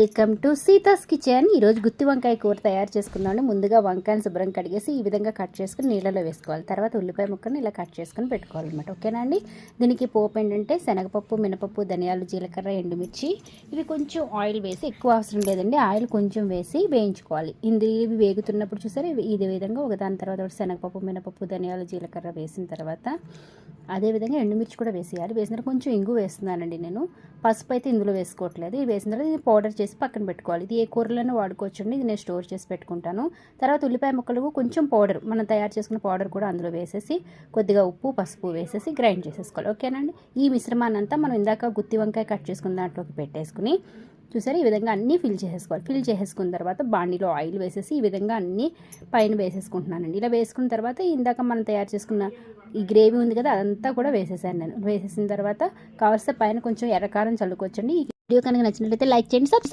Welcome to సీతాస్ kitchen. ఈరోజు గుత్తి వంకాయ కూర తయారు చేసుకుందామండి ముందుగా వంకాయని శుభ్రం కడిగేసి ఈ విధంగా కట్ చేసుకుని నీళ్ళలో వేసుకోవాలి. తర్వాత ఉల్లిపాయ ముక్కను ఇలా కట్ చేసుకుని పెట్టుకోవాలన్నమాట. ఓకేనా అండి? దీనికి పోపు ఏంటంటే శనగపప్పు మినపప్పు ధనియాలు జీలకర్ర ఎండుమిర్చి ఇవి కొంచెం ఆయిల్ వేసి ఎక్కువ అవసరం లేదండి. ఆయిల్ కొంచెం వేసి వేయించుకోవాలి. ఇంది ఇవి వేగుతున్నప్పుడు చూసారు? ఇవి ఇదే విధంగా ఒకదాని తర్వాత ఒకటి శనగపప్పు మినపప్పు ధనియాలు జీలకర్ర వేసిన తర్వాత అదేవిధంగా ఎండుమిర్చి కూడా వేసేయాలి. వేసిన తర్వాత కొంచెం ఇంగు వేస్తున్నానండి నేను. పసుపు అయితే ఇందులో వేసుకోవట్లేదు. ఇది వేసిన తర్వాత ఇది పౌడర్ చేసి పక్కన పెట్టుకోవాలి. ఇది ఏ కూరలను వాడుకోవచ్చు అండి ఇది నేను స్టోర్ చేసి పెట్టుకుంటాను. తర్వాత ఉల్లిపాయ ముక్కలు కొంచెం పౌడర్ మనం తయారు చేసుకున్న పౌడర్ కూడా అందులో వేసేసి కొద్దిగా ఉప్పు పసుపు వేసేసి గ్రైండ్ చేసేసుకోవాలి. ఓకేనండి? ఈ మిశ్రమాన్ని అంతా మనం ఇందాక గుత్తి వంకాయ కట్ చేసుకున్న దాంట్లోకి పెట్టేసుకుని చూసారు? ఈ విధంగా అన్నీ ఫిల్ చేసేసుకోవాలి. ఫిల్ చేసేసుకున్న తర్వాత బాండీలో ఆయిల్ వేసేసి ఈ విధంగా అన్నీ పైన వేసేసుకుంటున్నానండి. ఇలా వేసుకున్న తర్వాత ఇందాక మనం తయారు చేసుకున్న ఈ గ్రేవీ ఉంది కదా అదంతా కూడా వేసేసాను నేను. వేసేసిన తర్వాత కావలసిన పైన కొంచెం ఎర్రకారం చల్లుకోవచ్చండి. ఈ వీడియో కనుక నచ్చినట్లయితే లైక్ చేయండి సబ్స్క్రైబ్